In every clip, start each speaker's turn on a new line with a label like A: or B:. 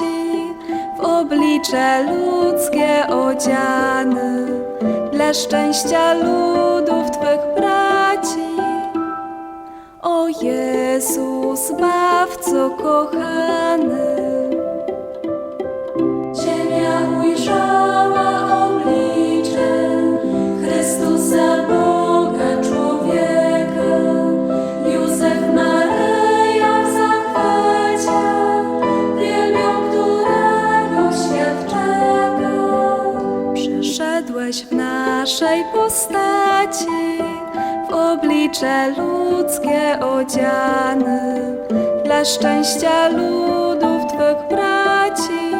A: ci w oblicze ludzkie odziany dla szczęścia ludów Twych braci. O Jezus, Bawco kochany. Postaci, w oblicze ludzkie odziany, dla szczęścia ludów Twych braci.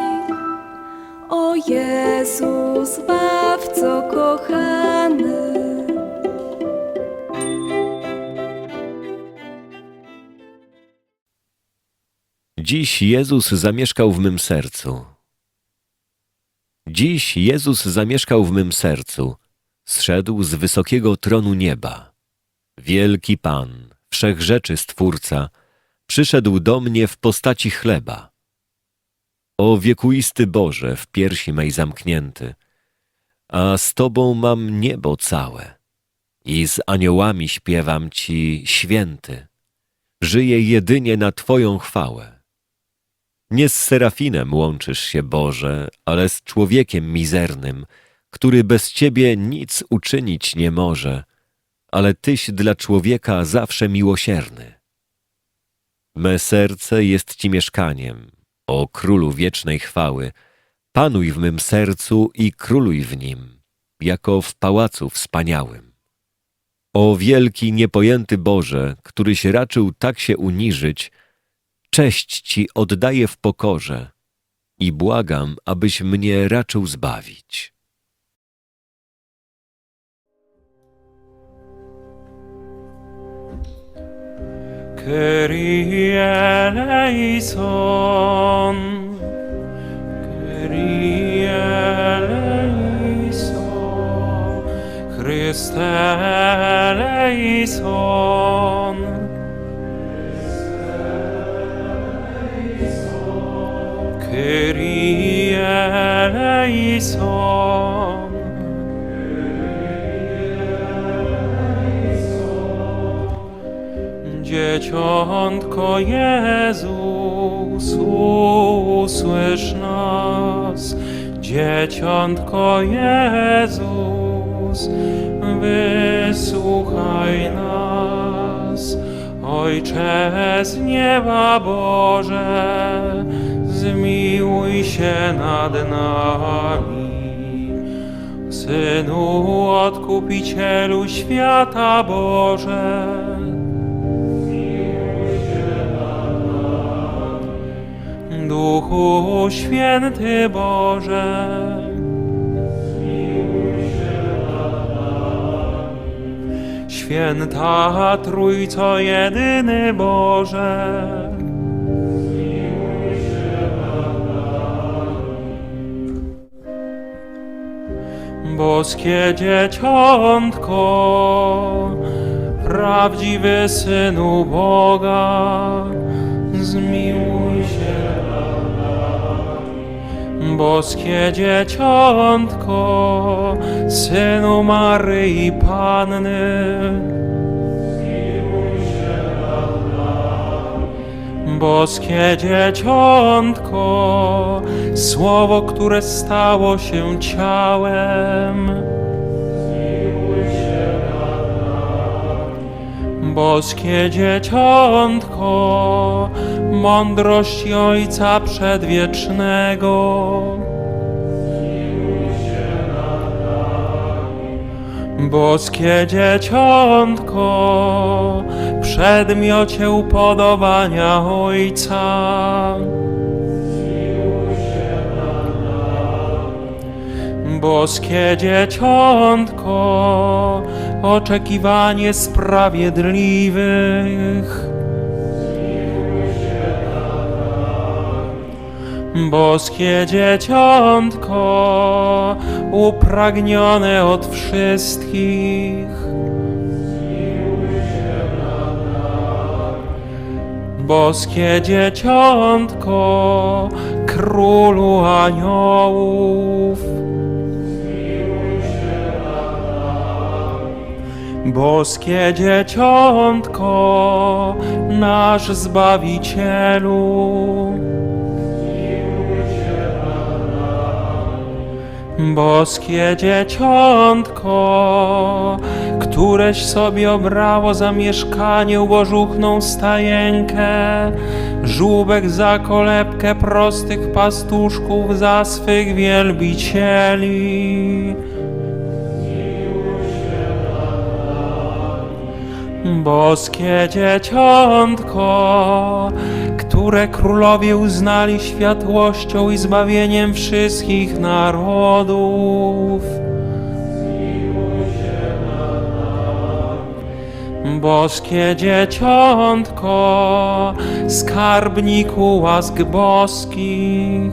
A: O Jezus, Zbawco kochany.
B: Dziś Jezus zamieszkał w mym sercu. Dziś Jezus zamieszkał w mym sercu. Zszedł z wysokiego tronu nieba. Wielki Pan, wszechrzeczy Stwórca, przyszedł do mnie w postaci chleba. O wiekuisty Boże, w piersi mej zamknięty, a z Tobą mam niebo całe i z aniołami śpiewam Ci święty. Żyję jedynie na Twoją chwałę. Nie z serafinem łączysz się, Boże, ale z człowiekiem mizernym, który bez Ciebie nic uczynić nie może, ale Tyś dla człowieka zawsze miłosierny. Me serce jest Ci mieszkaniem, o Królu wiecznej chwały. Panuj w mym sercu i króluj w nim, jako w pałacu wspaniałym. O wielki, niepojęty Boże, któryś raczył tak się uniżyć, cześć Ci oddaję w pokorze i błagam, abyś mnie raczył zbawić.
C: Kyrie eleison, Kyrie eleison, Christe eleison, Christe eleison, Kyrie eleison, Dzieciątko Jezus, usłysz nas. Dzieciątko Jezus, wysłuchaj nas. Ojcze z nieba Boże, zmiłuj się nad nami. Synu Odkupicielu świata Boże, Duchu Święty Boże, Święta Trójco Jedyny Boże, Boskie Dzieciątko, prawdziwy Synu Boga, zmiłuj się Boskie Dzieciątko, Synu Maryi Panny, Boskie Dzieciątko, Słowo, które stało się ciałem, Boskie Dzieciątko, mądrość Ojca Przedwiecznego. Boskie Dzieciątko, przedmiocie upodobania Ojca. Boskie Dzieciątko, oczekiwanie sprawiedliwych. Boskie Dzieciątko, upragnione od wszystkich. boskie dzieciątko, królu aniołów. Boskie dzieciątko, nasz Zbawicielu. Boskie dzieciątko, któreś sobie obrało za mieszkanie ubożuchną stajenkę, żółbek za kolebkę prostych pastuszków za swych wielbicieli. Boskie dzieciątko, które królowie uznali światłością i zbawieniem wszystkich narodów. Boskie dzieciątko, skarbniku łask boskich.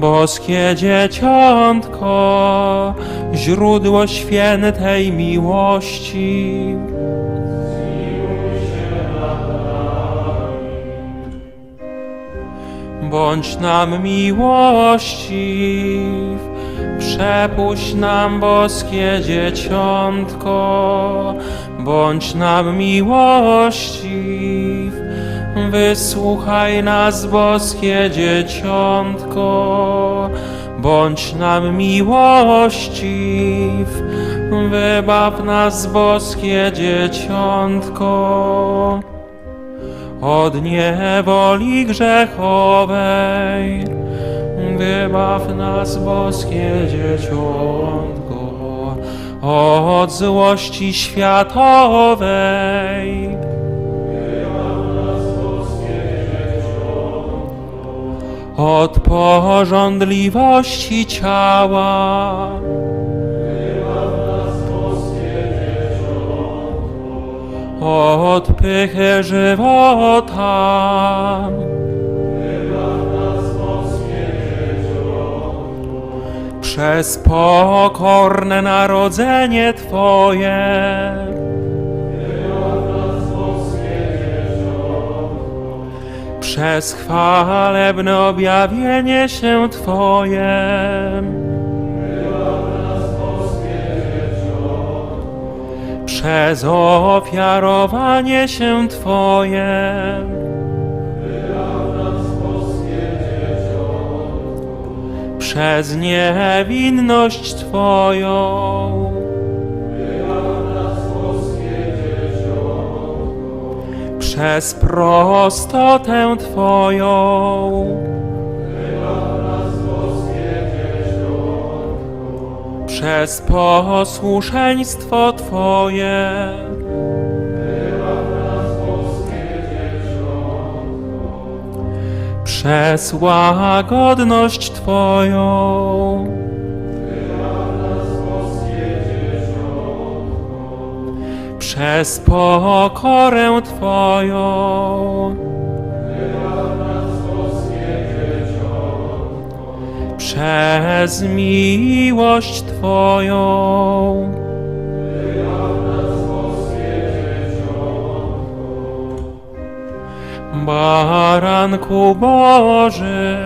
C: Boskie dzieciątko, źródło świętej miłości. Bądź nam miłościw, przepuść nam boskie dzieciątko, bądź nam miłościw, wysłuchaj nas boskie dzieciątko, bądź nam miłościw, wybaw nas boskie dzieciątko od niewoli grzechowej. Wybaw nas, boskie dzieciątko, od złości światowej. Od porządliwości ciała. Od pychy żywota. Przez pokorne narodzenie Twoje. Przez chwalebne objawienie się Twoje. Przez ofiarowanie się Twoje. Przez niewinność Twoją. Przez prostotę Twoją. Przez posłuszeństwo Twoje. Przez łagodność Twoją. Przez pokorę Twoją. Przez miłość Twoją. Baranku Boży,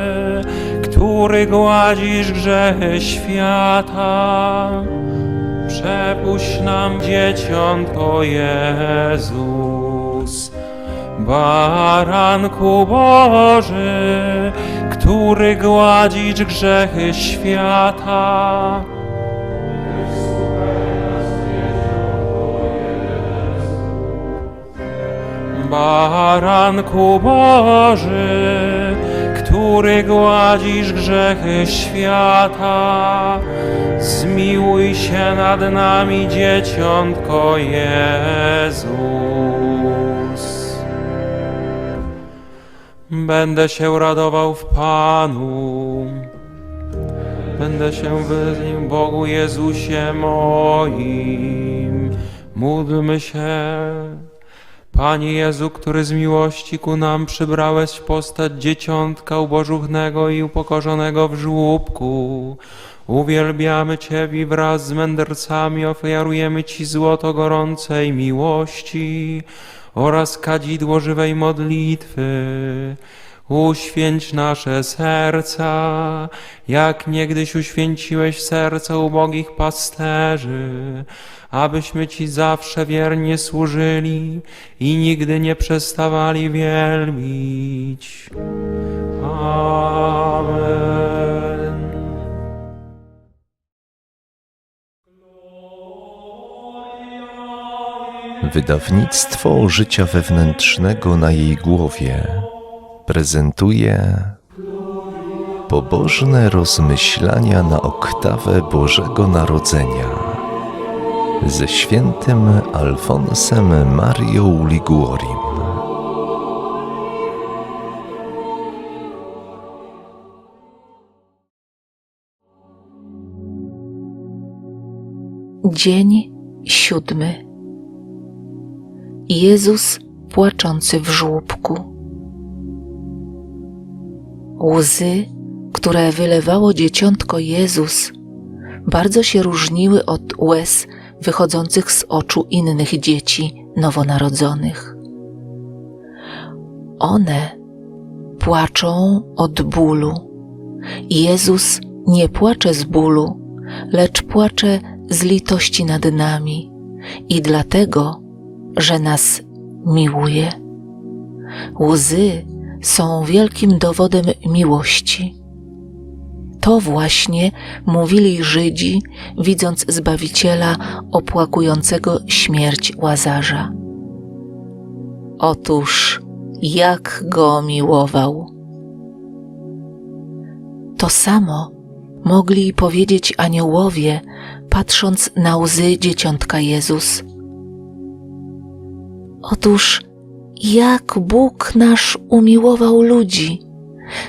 C: który gładzisz grzechy świata, przepuść nam dzieciątko Jezus. Baranku Boży, który gładzisz grzechy świata. Baranku Boży, który gładzisz grzechy świata, zmiłuj się nad nami, dzieciątko Jezus. Będę się radował w Panu. Będę się wyznił Bogu Jezusie moim. Módlmy się. Panie Jezu, który z miłości ku nam przybrałeś postać dzieciątka ubożuchnego i upokorzonego w żłóbku, uwielbiamy Ciebie i wraz z mędrcami ofiarujemy Ci złoto gorącej miłości oraz kadzidło żywej modlitwy. Uświęć nasze serca, jak niegdyś uświęciłeś serca ubogich pasterzy, abyśmy Ci zawsze wiernie służyli i nigdy nie przestawali wielbić. Amen.
D: Wydawnictwo życia wewnętrznego na jej głowie prezentuje pobożne rozmyślania na oktawę Bożego Narodzenia ze świętym Alfonsem Mario Liguorim.
E: Dzień siódmy. Jezus płaczący w żłóbku. Łzy, które wylewało dzieciątko Jezus, bardzo się różniły od łez wychodzących z oczu innych dzieci nowonarodzonych. One płaczą od bólu. Jezus nie płacze z bólu, lecz płacze z litości nad nami i dlatego, że nas miłuje. Łzy są wielkim dowodem miłości. To właśnie mówili Żydzi, widząc Zbawiciela opłakującego śmierć Łazarza. Otóż jak go miłował. To samo mogli powiedzieć aniołowie, patrząc na łzy dzieciątka Jezus. Otóż jak Bóg nasz umiłował ludzi,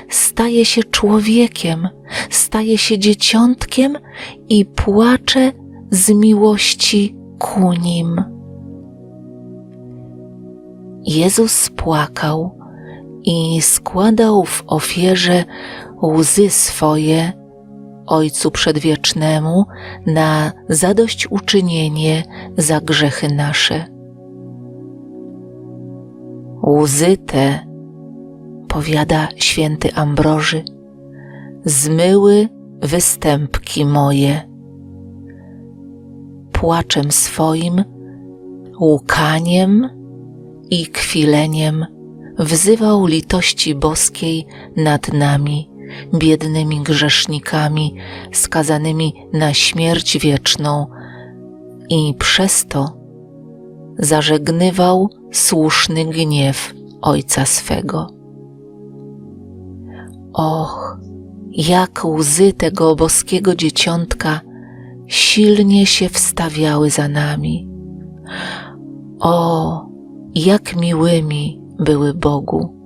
E: staje się człowiekiem, staje się dzieciątkiem i płacze z miłości ku nim. Jezus płakał i składał w ofierze łzy swoje Ojcu Przedwiecznemu na zadośćuczynienie za grzechy nasze. Łzy te, powiada święty Ambroży, zmyły występki moje. Płaczem swoim, łkaniem i kwileniem wzywał litości boskiej nad nami, biednymi grzesznikami, skazanymi na śmierć wieczną, i przez to zażegnywał słuszny gniew Ojca swego. Och, jak łzy tego boskiego dzieciątka silnie się wstawiały za nami. O, jak miłymi były Bogu.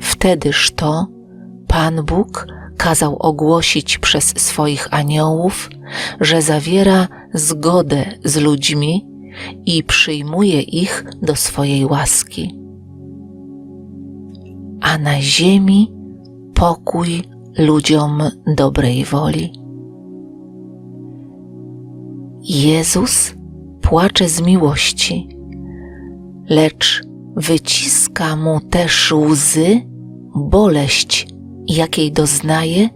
E: Wtedyż to Pan Bóg kazał ogłosić przez swoich aniołów, że zawiera zgodę z ludźmi i przyjmuje ich do swojej łaski. A na ziemi pokój ludziom dobrej woli. Jezus płacze z miłości, lecz wyciska mu też łzy boleść, jakiej doznaje,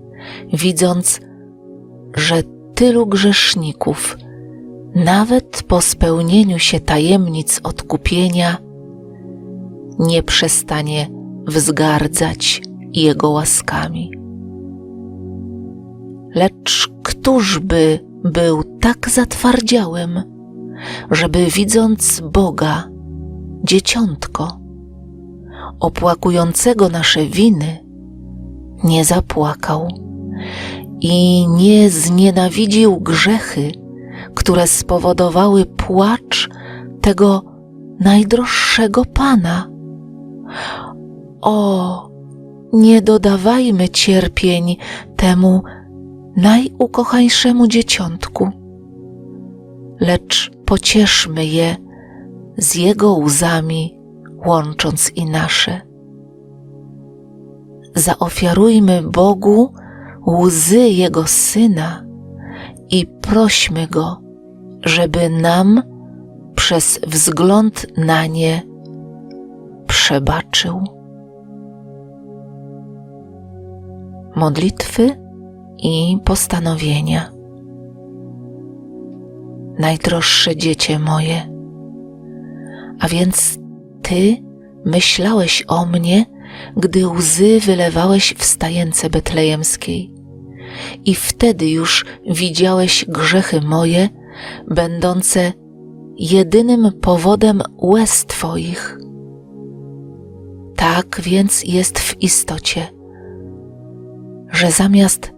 E: widząc, że tylu grzeszników, nawet po spełnieniu się tajemnic odkupienia, nie przestanie wzgardzać Jego łaskami. Lecz któż by był tak zatwardziałym, żeby widząc Boga, dzieciątko, opłakującego nasze winy, nie zapłakał i nie znienawidził grzechy, które spowodowały płacz tego najdroższego Pana. O, nie dodawajmy cierpień temu najukochańszemu dzieciątku, lecz pocieszmy je z Jego łzami, łącząc i nasze. Zaofiarujmy Bogu łzy Jego Syna i prośmy Go, żeby nam przez wzgląd na nie przebaczył. Modlitwy i postanowienia. Najdroższe dziecię moje, a więc Ty myślałeś o mnie, gdy łzy wylewałeś w stajence betlejemskiej. I wtedy już widziałeś grzechy moje, będące jedynym powodem łez Twoich. Tak więc jest w istocie, że zamiast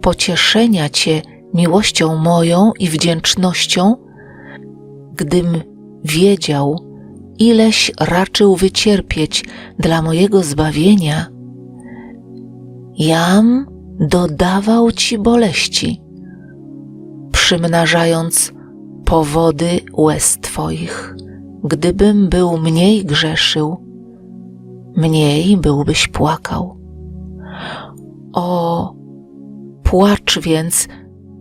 E: pocieszenia Cię miłością moją i wdzięcznością, gdym wiedział, ileś raczył wycierpieć dla mojego zbawienia, jam dodawał Ci boleści, przymnażając powody łez Twoich. Gdybym był mniej grzeszył, mniej byłbyś płakał. O, płacz więc,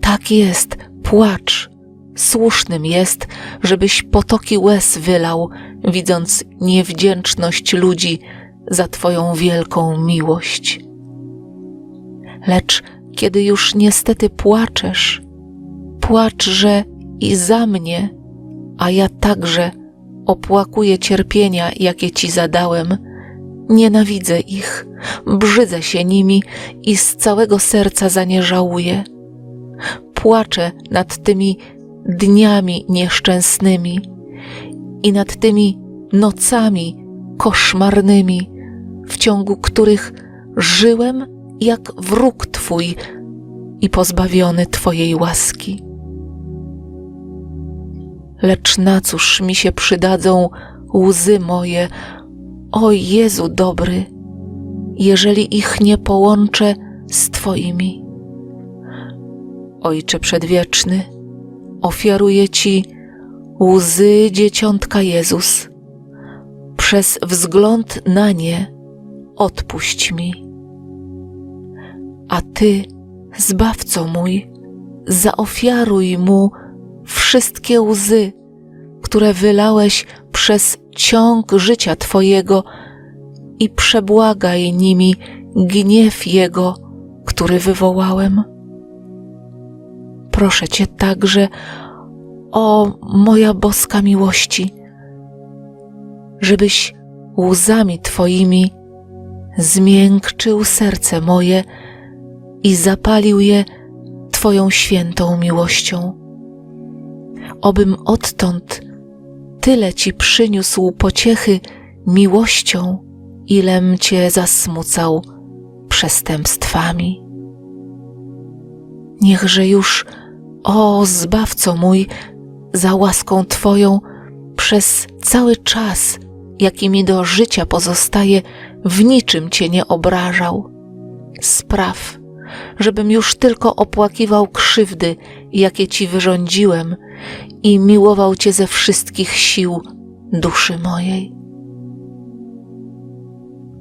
E: tak jest, płacz. Słusznym jest, żebyś potoki łez wylał, widząc niewdzięczność ludzi za Twoją wielką miłość. Lecz kiedy już niestety płaczesz, płacz, że i za mnie, a ja także opłakuję cierpienia, jakie Ci zadałem, nienawidzę ich, brzydzę się nimi i z całego serca za nie żałuję. Płaczę nad tymi dniami nieszczęsnymi i nad tymi nocami koszmarnymi, w ciągu których żyłem jak wróg Twój i pozbawiony Twojej łaski. Lecz na cóż mi się przydadzą łzy moje, o Jezu dobry, jeżeli ich nie połączę z Twoimi. Ojcze Przedwieczny, ofiaruję Ci łzy dzieciątka Jezus. Przez wzgląd na nie odpuść mi. A Ty, Zbawco mój, zaofiaruj Mu wszystkie łzy, które wylałeś przez ciąg życia Twojego i przebłagaj nimi gniew Jego, który wywołałem. Proszę Cię także, o moja boska miłości, żebyś łzami Twoimi zmiękczył serce moje i zapalił je Twoją świętą miłością. Obym odtąd tyle Ci przyniósł pociechy miłością, ilem Cię zasmucał przestępstwami. Niechże już, o Zbawco mój, za łaską Twoją przez cały czas, jaki mi do życia pozostaje, w niczym Cię nie obrażał. Spraw, żebym już tylko opłakiwał krzywdy, jakie Ci wyrządziłem i miłował Cię ze wszystkich sił duszy mojej.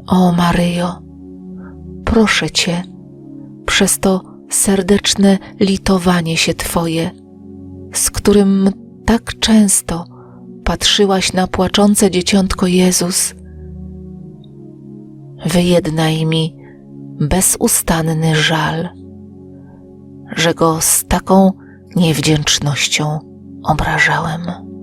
E: O Maryjo, proszę Cię, przez to serdeczne litowanie się Twoje, z którym tak często patrzyłaś na płaczące dzieciątko Jezus, wyjednaj mi bezustanny żal, że go z taką niewdzięcznością obrażałem.